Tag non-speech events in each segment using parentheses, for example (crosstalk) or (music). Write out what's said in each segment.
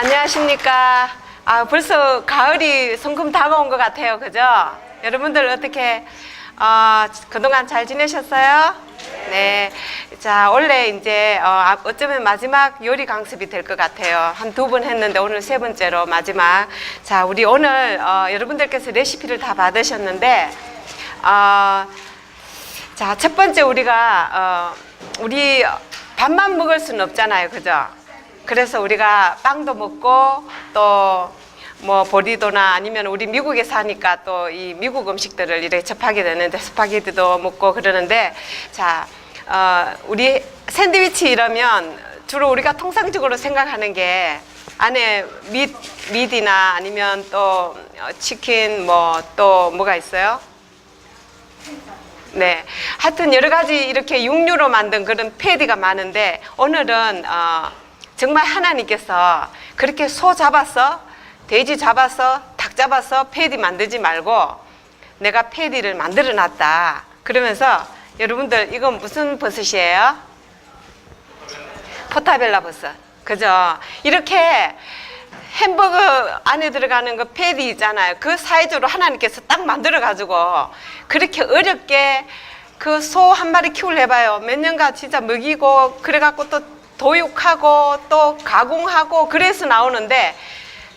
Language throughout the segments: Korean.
안녕하십니까. 아, 벌써 가을이 성큼 다가온 것 같아요. 그죠? 여러분들 어떻게, 어, 그동안 잘 지내셨어요? 네. 자, 원래 이제, 어, 어쩌면 마지막 요리 강습이 될 것 같아요. 한 두 번 했는데 오늘 세 번째로 마지막. 자, 우리 오늘, 어, 여러분들께서 레시피를 다 받으셨는데, 어, 자, 첫 번째 우리가 어, 우리 밥만 먹을 수는 없잖아요. 그죠? 그래서 우리가 빵도 먹고 또 뭐 보리도나 아니면 우리 미국에 사니까 또 이 미국 음식들을 이렇게 접하게 되는데 스파게티도 먹고 그러는데 자, 어, 우리 샌드위치 이러면 주로 우리가 통상적으로 생각하는 게 안에 밋, 밋이나 아니면 또 어, 치킨 뭐 또 뭐가 있어요? 네. 하여튼 여러 가지 이렇게 육류로 만든 그런 패디가 많은데 오늘은 어, 정말 하나님께서 그렇게 소 잡았어, 돼지 잡았어, 닭 잡았어 패디 만들지 말고 내가 패디를 만들어 놨다. 그러면서 여러분들 이건 무슨 버섯이에요? 포타벨라 버섯. 그죠? 이렇게 햄버거 안에 들어가는 그 패디 있잖아요. 그 사이즈로 하나님께서 딱 만들어 가지고 그렇게 어렵게 그 소 한 마리 키우려 해봐요. 몇 년간 진짜 먹이고 그래갖고 또 도육하고 또 가공하고 그래서 나오는데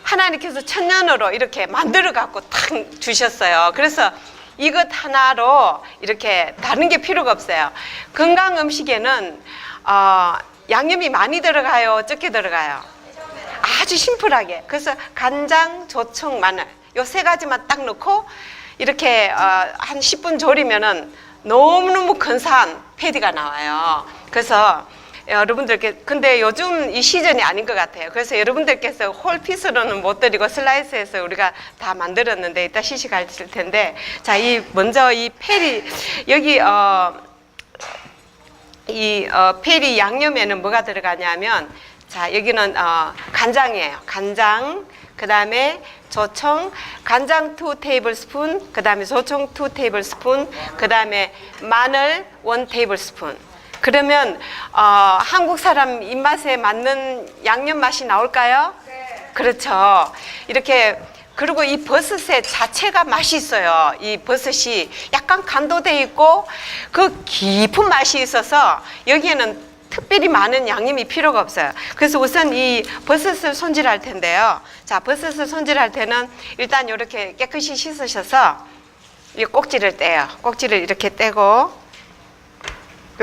하나님께서 천년으로 이렇게 만들어 갖고 탁 주셨어요. 그래서 이것 하나로 이렇게 다른 게 필요가 없어요. 건강 음식에는 어, 양념이 많이 들어가요, 적게 들어가요. 아주 심플하게. 그래서 간장, 조청, 마늘 요 세 가지만 딱 넣고 이렇게 어, 한 10분 졸이면은 너무너무 근사한 패디가 나와요. 그래서 여러분들께 근데 요즘 이 시즌이 아닌 것 같아요. 그래서 여러분들께서 홀피스로는 못 드리고 슬라이스해서 우리가 다 만들었는데 이따 시식하실 텐데 자 이 먼저 이 페리 여기 어 이 어, 페리 양념에는 뭐가 들어가냐면 자 여기는 어, 간장이에요. 간장 그 다음에 조청 간장 2 테이블 스푼 그 다음에 조청 2 테이블 스푼 그 다음에 마늘 1 테이블 스푼 그러면 어, 한국 사람 입맛에 맞는 양념 맛이 나올까요? 그렇죠. 이렇게 그리고 이 버섯의 자체가 맛이 있어요. 이 버섯이 약간 간도돼 있고 그 깊은 맛이 있어서 여기에는 특별히 많은 양념이 필요가 없어요. 그래서 우선 이 버섯을 손질할 텐데요. 자, 버섯을 손질할 때는 일단 이렇게 깨끗이 씻으셔서 이 꼭지를 떼요. 꼭지를 이렇게 떼고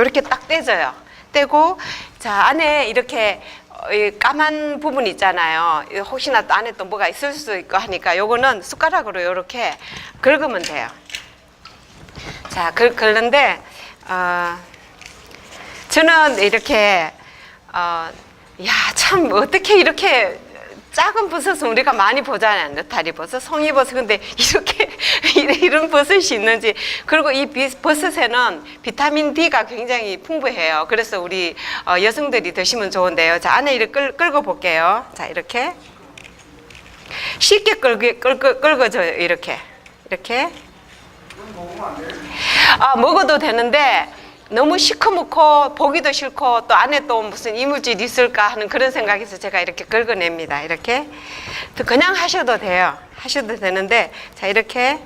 이렇게 딱 떼져요. 떼고 자 안에 이렇게 어, 이 까만 부분 있잖아요. 이 혹시나 또 안에 또 뭐가 있을 수도 있고 하니까 요거는 숟가락으로 이렇게 긁으면 돼요. 자, 긁, 긁는데 어, 저는 이렇게 어, 야, 참 어떻게 이렇게 작은 버섯은 우리가 많이 보잖아요. 느타리 버섯, 송이 버섯. 근데 이렇게 (laughs) 이런 버섯이 있는지. 그리고 이 비- 버섯에는 비타민 D가 굉장히 풍부해요. 그래서 우리 어, 여성들이 드시면 좋은데요. 자, 안에 이렇게 끌, 끌고 볼게요. 자, 이렇게. 쉽게 끌, 끌, 끌, 끌어져요. 이렇게. 이렇게. 아, 먹어도 되는데 너무 시커멓고 보기도 싫고 또 안에 또 무슨 이물질 있을까 하는 그런 생각에서 제가 이렇게 긁어냅니다. 이렇게 또 그냥 하셔도 돼요. 하셔도 되는데 자 이렇게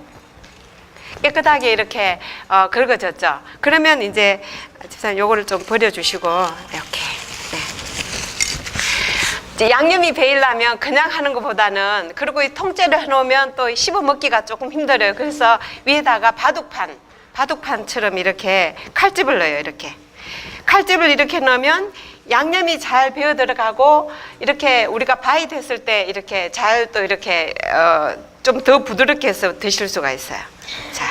깨끗하게 이렇게 어, 긁어졌죠. 그러면 이제 집사님 요거를 좀 버려주시고 이렇게 네. 양념이 배이려면 그냥 하는 것보다는 그리고 이 통째로 해놓으면 또 씹어 먹기가 조금 힘들어요. 그래서 위에다가 바둑판, 바둑판처럼 이렇게 칼집을 넣어요. 이렇게 칼집을 이렇게 넣으면 양념이 잘 배어 들어가고 이렇게 우리가 바이 됐을 때 이렇게 잘 또 이렇게 어, 좀 더 부드럽게 해서 드실 수가 있어요. 자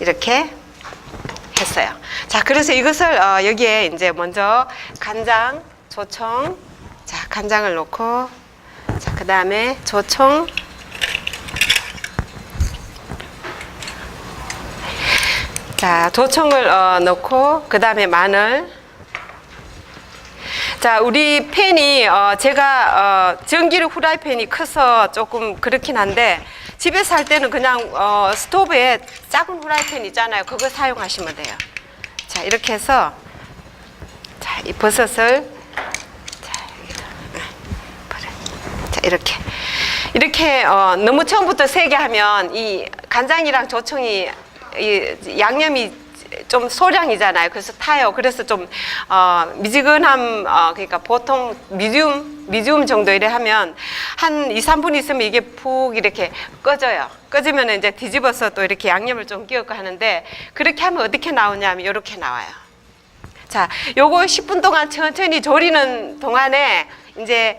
이렇게 했어요. 자, 그래서 이것을 어, 여기에 이제 먼저 간장, 조청, 자 간장을 넣고, 자 그 다음에 조청, 자 조청을 어, 넣고 그 다음에 마늘. 자, 우리 팬이 어, 제가 어, 전기료 후라이팬이 커서 조금 그렇긴 한데 집에서 할 때는 그냥 어, 스토브에 작은 후라이팬 있잖아요. 그거 사용하시면 돼요. 자, 이렇게 해서 자, 이 버섯을 이렇게 이렇게 어, 너무 처음부터 세게 하면 이 간장이랑 조청이 이 양념이 좀 소량이잖아요. 그래서 타요. 그래서 좀 어, 미지근함 어, 그러니까 보통 미디움 미디움 정도 이래 하면 한 2, 3분 있으면 이게 푹 이렇게 꺼져요. 꺼지면 이제 뒤집어서 또 이렇게 양념을 좀 끼얹고 하는데 그렇게 하면 어떻게 나오냐면 이렇게 나와요. 자, 요거 10분 동안 천천히 졸이는 동안에 이제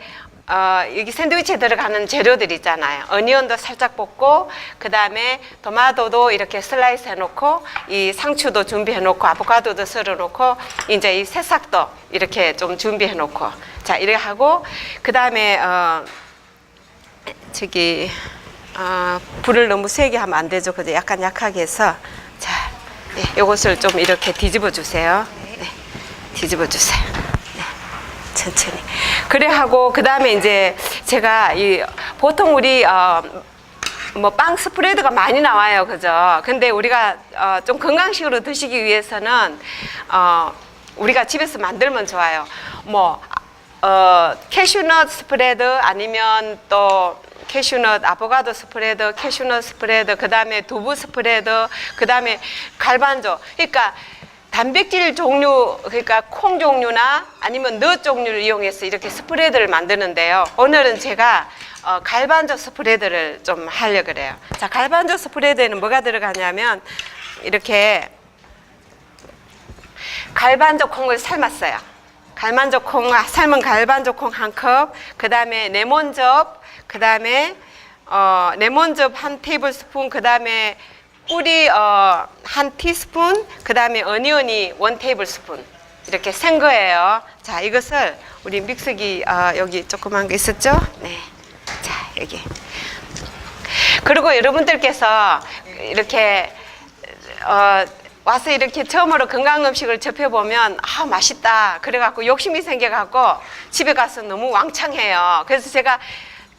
어, 여기 샌드위치에 들어가는 재료들 있잖아요. 어니언도 살짝 볶고, 그 다음에 토마토도 이렇게 슬라이스 해놓고, 이 상추도 준비해놓고, 아보카도도 썰어놓고, 이제 이 새싹도 이렇게 좀 준비해놓고, 자, 이렇게 하고, 그 다음에 어, 저기 어, 불을 너무 세게 하면 안 되죠. 그죠? 약간 약하게 해서 자, 네, 요것을 좀 이렇게 뒤집어 주세요. 네, 뒤집어 주세요. 네, 천천히. 그래 하고 그 다음에 이제 제가 이 보통 우리 어, 뭐빵 스프레드가 많이 나와요, 그죠? 근데 우리가 어, 좀 건강식으로 드시기 위해서는 어, 우리가 집에서 만들면 좋아요. 뭐 어, 캐슈넛 스프레드 아니면 또 캐슈넛 아보카도 스프레드, 캐슈넛 스프레드, 그 다음에 두부 스프레드, 그 다음에 갈반조. 그러니까 단백질 종류, 그러니까 콩 종류나 아니면 넛 종류를 이용해서 이렇게 스프레드를 만드는데요. 오늘은 제가 어, 갈반조 스프레드를 좀 하려 그래요. 자, 갈반조 스프레드에는 뭐가 들어가냐면 이렇게 갈반조 콩을 삶았어요. 갈반조 콩, 삶은 갈반조 콩한 컵, 그 다음에 레몬즙, 그 다음에 어, 레몬즙 한 테이블 스푼, 그 다음에 꿀이 어, 한 티스푼, 그 다음에 어니언이 원 테이블 스푼. 이렇게 센 거예요. 자, 이것을 우리 믹서기 어, 여기 조그만 거 있었죠? 네. 자, 여기. 그리고 여러분들께서 이렇게 어, 와서 이렇게 처음으로 건강 음식을 접해보면 아 맛있다 그래갖고 욕심이 생겨갖고 집에 가서 너무 왕창해요 그래서 제가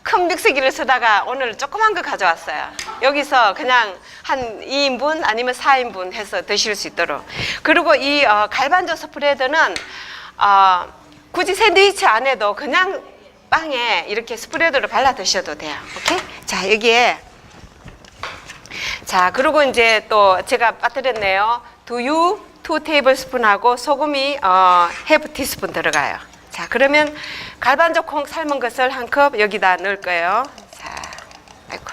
큰 믹서기를 쓰다가 오늘 조그만 거 가져왔어요. 여기서 그냥 한 2인분 아니면 4인분 해서 드실 수 있도록. 그리고 이 어, 갈반조 스프레드는 어, 굳이 샌드위치 안에도 그냥 빵에 이렇게 스프레드를 발라 드셔도 돼요. 오케이? 자 여기에. 자, 그리고 이제 또 제가 빠뜨렸네요. 두유 2 테이블 스푼하고 소금이 어, half 티스푼 들어가요. 자, 그러면 갈반조 콩 삶은 것을 한 컵 여기다 넣을 거예요. 자, 아이고.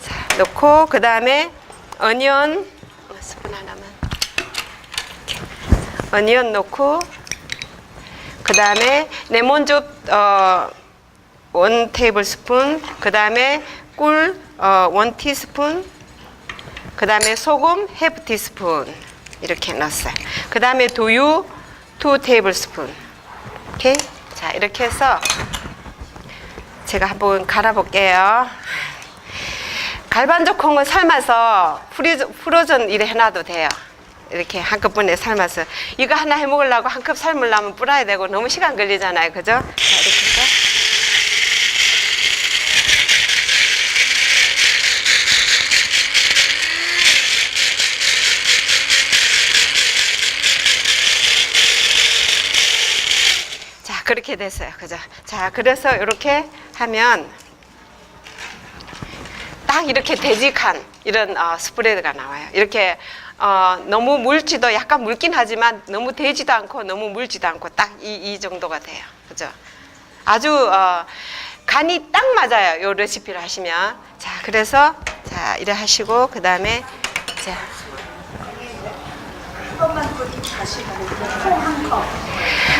자, 넣고 그 다음에 어니언 스푼 하나만. 이렇게. 어니언 넣고 그 다음에 레몬즙 어, 원 테이블 스푼, 그 다음에 꿀 어, 원 티스푼, 그 다음에 소금 헤프 티스푼 이렇게 넣었어요. 그 다음에 두유 투 테이블 스푼. 오케이? 자 이렇게 해서 제가 한번 갈아볼게요. 갈반조 콩은 삶아서 프로전 이래 해놔도 돼요. 이렇게 한꺼번에 삶아서 이거 하나 해 먹으려고 한 컵 삶으려면 불어야 되고 너무 시간 걸리잖아요, 그죠? 자 이렇게 됐어요. 그죠? 자 그래서 이렇게 하면 딱 이렇게 되직한 이런 어, 스프레드가 나와요. 이렇게 어, 너무 물지도 약간 묽긴 하지만 너무 되지도 않고 너무 물지도 않고 딱 이 이 정도가 돼요. 그죠? 아주 어, 간이 딱 맞아요. 요 레시피를 하시면. 자 그래서 자 이래 하시고 그 다음에 자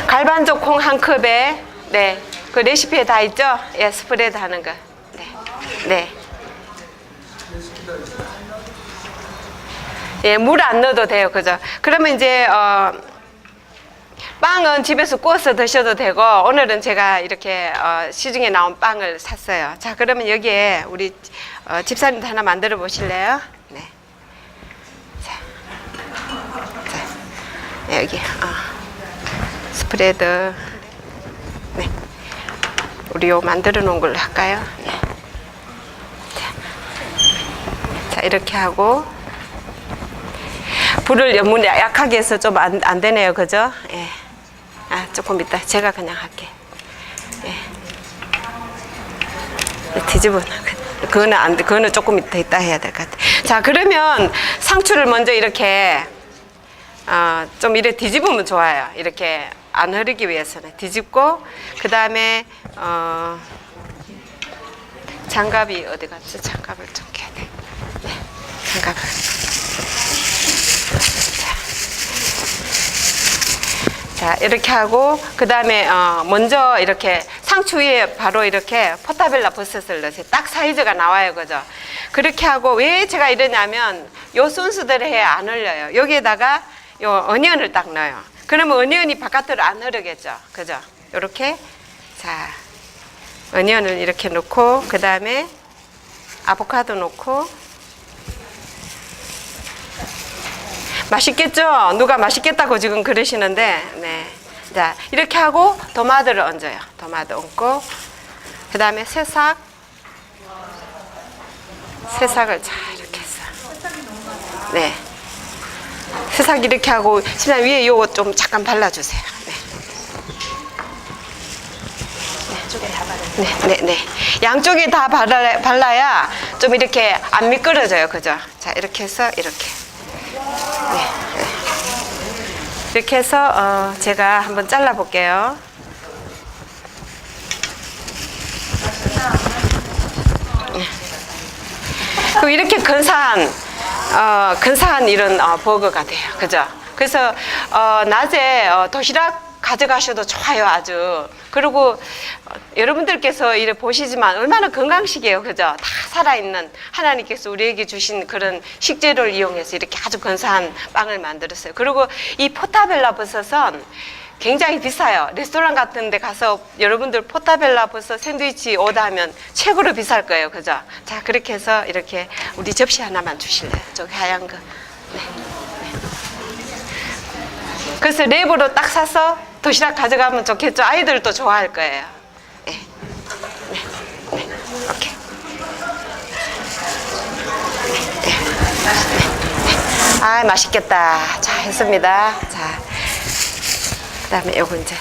갈반조 콩 한 컵에 네. 그 레시피에 다 있죠? 예, 스프레드 하는 거. 네. 네. 예, 물 안 넣어도 돼요. 그죠? 그러면 이제 어 빵은 집에서 구워서 드셔도 되고 오늘은 제가 이렇게 어, 시중에 나온 빵을 샀어요. 자, 그러면 여기에 우리 어, 집사님도 하나 만들어 보실래요? 네. 자. 자. 여기. 어. 스프레드. 네. 우리 요 만들어 놓은 걸로 할까요? 네. 자. 자, 이렇게 하고 불을 너무 약하게 해서 좀 안 안 되네요. 그죠? 예. 아, 조금 이따 제가 그냥 할게. 예. 뒤집어. 그거는 안 돼. 그거는 조금 이따, 이따 해야 될 것 같아. 자, 그러면 상추를 먼저 이렇게 어, 좀 이렇게 뒤집으면 좋아요. 이렇게 안 흐르기 위해서는 뒤집고 그 다음에 어, 장갑이 어디 갔지? 장갑을 좀 껴야 돼. 네, 장갑을. 자 이렇게 하고 그 다음에 어, 먼저 이렇게 상추 위에 바로 이렇게 포타벨라 버섯을 넣으세요. 딱 사이즈가 나와요, 그죠? 그렇게 하고 왜 제가 이러냐면 요 순서대로 해야 안 흘려요. 여기에다가 요 어니언을 딱 넣어요. 그러면 어니언이 바깥으로 안 흐르겠죠, 그죠? 요렇게 자 어니언을 이렇게 넣고 그 다음에 아보카도 넣고 맛있겠죠? 누가 맛있겠다고 지금 그러시는데, 네. 자, 이렇게 하고 도마도를 얹어요. 도마도 얹고, 그 다음에 새싹. 새싹을 자, 이렇게 해서. 네. 새싹 이렇게 하고, 심지어 위에 요거 좀 잠깐 발라주세요. 네. 네, 네, 네. 양쪽에 다 발라, 발라야 좀 이렇게 안 미끄러져요. 그죠? 자, 이렇게 해서 이렇게. 네. 이렇게 해서 어, 제가 한번 잘라 볼게요. 그럼 이렇게 근사한 어, 근사한 이런 어, 버거가 돼요. 그죠? 그래서 어, 낮에 어, 도시락 가져가셔도 좋아요, 아주. 그리고 어, 여러분들께서 이래 보시지만 얼마나 건강식이에요, 그죠? 다 살아있는 하나님께서 우리에게 주신 그런 식재료를 이용해서 이렇게 아주 근사한 빵을 만들었어요. 그리고 이 포타벨라 버섯은 굉장히 비싸요. 레스토랑 같은 데 가서 여러분들 포타벨라 버섯 샌드위치 오다하면 최고로 비쌀 거예요, 그죠? 자, 그렇게 해서 이렇게 우리 접시 하나만 주실래요? 저기 하얀 거. 네. 그래서 랩으로 딱 사서 도시락 가져가면 좋겠죠. 아이들도 좋아할 거예요. 네. 네. 네. 오케이. 네. 네. 네. 아, 맛있겠다. 자, 했습니다. 자. 그다음에 요거 이제